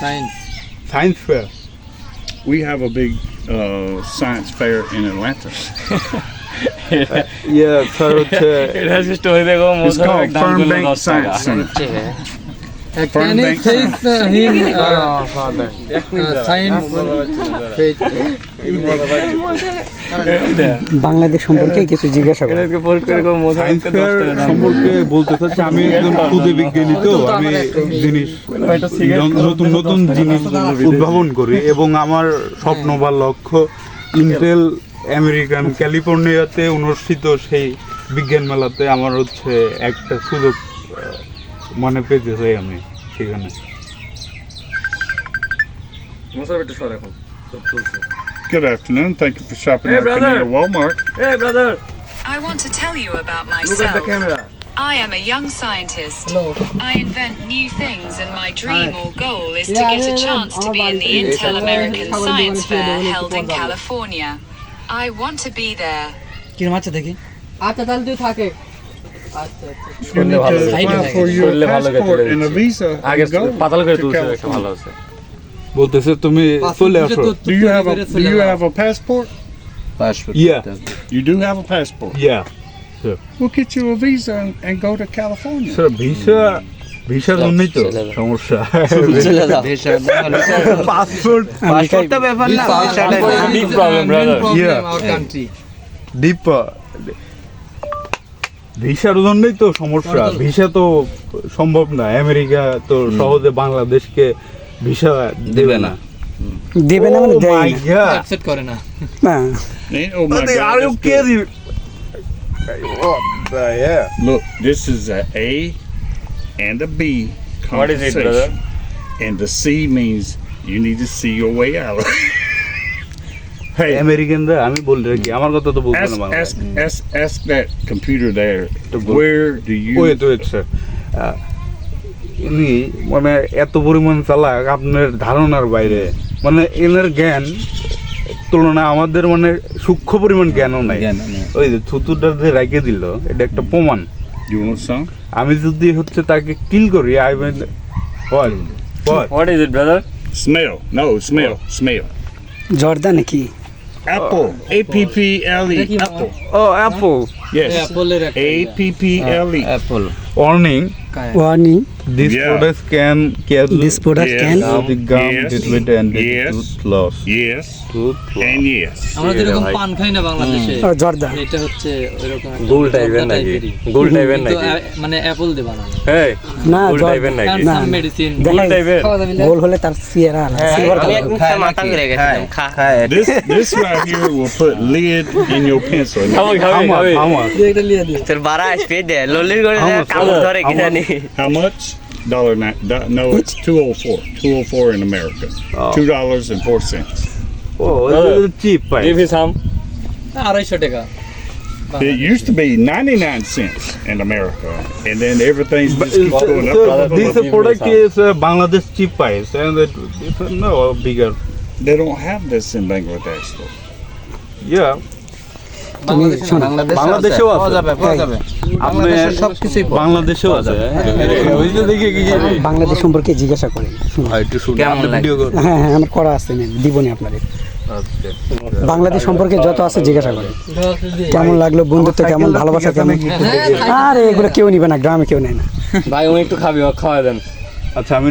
Science. Science fair. We have a big uh, science fair in Atlanta. yeah, so to, it's called Fernbank Science Center. Eh? Can you Fernbank face him science Bangladesh সম্পর্কে কিছু জিজ্ঞাসা করো। সম্পর্কে বলতে চাচ্ছি আমি একজন ক্ষুদে বিজ্ঞানী তো আমি জিনিস নতুন নতুন জিনিস উদ্ভাবন করি এবং আমার স্বপ্ন বা লক্ষ্য ইন্টেল আমেরিকান ক্যালিফোর্নিয়াতে অনুষ্ঠিত সেই বিজ্ঞান মেলাতে আমার হচ্ছে একটা সুযোগ মানে পেতে চাই আমি সেখানে মোশারফ একটু সর এখন সব চলছে Good afternoon. Thank you for shopping Hey, at brother. Canada Walmart. এই brother I want to tell you about look at the myself. Camera I am a young scientist. I invent new things, and my dream or goal is to Yeah, get a yeah, chance to be in the yeah. Intel American Yeah. Science Fair Yeah. held in California. I want to be there. কিরম আছে দেখি আচ্ছা তাহলে তুই থাকে আচ্ছা আচ্ছা You need ভালো to লাগে। apply for your করলে ভালো করে passport তুলে and a দিচ্ছি। visa. আগে and go পাতাল করে to তুলছে একটা California. ভালো আছে বলতেছে তুমি চলে আসো Do you have a Do you have a passport? Yeah You do have a passport. Yeah We'll get you a visa and, and go to California. Sir visa ভিসার জন্যই তো সমস্যা passport big problem brother Yeah. Our country deep ভিসার জন্যই তো সমস্যা visa তো সম্ভব না আমেরিকা তো সহজে বাংলাদেশকে ভিসা দেবে না দেবে না মানে Oh দেয় না। অ্যাকসেপ্ট করে না Eh, Oh? Look, this is a A and a B What is it, conversation. brother? And the C means you need to see your way out. Hey, আমেরিকানরা আমি বলি রাখি আমার কথা তো বলব ask, না ask, ask, ask that computer there. To Where do you? Wait wait sir ইনি মানে এত পরিমাণ চালাক আপনার ধারণার বাইরে। মানে এনার জ্ঞান তুলনায় আমাদের মানে সূক্ষ্ম পরিমাণ জ্ঞানও নাই। ওই যে থুতুটা যে রেখে দিল এটা একটা প্রমাণ? আমি যদি হচ্ছে তাকে কিল করি I mean ball what is it brother Smell. No, smell. Smell. জর্দা নাকি? Apple. A P P L E. Apple. Oh, Apple. Yes. Apple. A P P L E. Apple. Warning. Warning this Yeah. Product can care this product Yes. Can the gum Yes. treatment and the Yes. tooth loss. Yes. tooth loss. And yes. আমরা যেরকম পান খাই না বাংলাদেশে। জর্দা। এটা হচ্ছে ওইরকম গোল টাইপের নাকি? গোল টাইপের নাকি? মানে অ্যাপল দিয়ে বানানো। এই না গোল টাইপের নাকি? না, মেডিসিন গোল টাইপের গোল হলে তার সিয়ারা আলাদা। Silver colour This this right here will put lid in your pencil. খাব খাব আমার একটা লিয়ে দিই তোর বাড়া স্পিড দে ললির করে কামড় ধরে কি জানি How much? Dollar nine. Do, no, it's two oh four. Two oh four in America. Oh. Two dollars and four cents. O chip pi give হি সাম আড়াইশো টাকা It used to be ninety nine cents in America, and then everything's just keeps going up. So up, up, this up. product is uh, Bangladesh cheap price and it, it's uh, no bigger. They don't have this in Bangladesh though. Yeah. তুমি শোনো বাংলাদেশেও আছে। আপনি বাংলাদেশেও আছে। ওই যে দেখে কি বাংলাদেশ সম্পর্কে জিজ্ঞাসা করেন। করুন হ্যাঁ হ্যাঁ আমার করা আছে দিবনি আপনাদের। আচ্ছা। বাংলাদেশ সম্পর্কে যত আছে জিজ্ঞাসা করেন। কেমন লাগল বন্ধুত্ব কেমন ভালোবাসা কেমন? আরে এগুলো কেউ নিবে না গ্রামে কেউ নেয় না। ভাই উনি একটু খাবি খাওয়া দেন। আচ্ছা আমি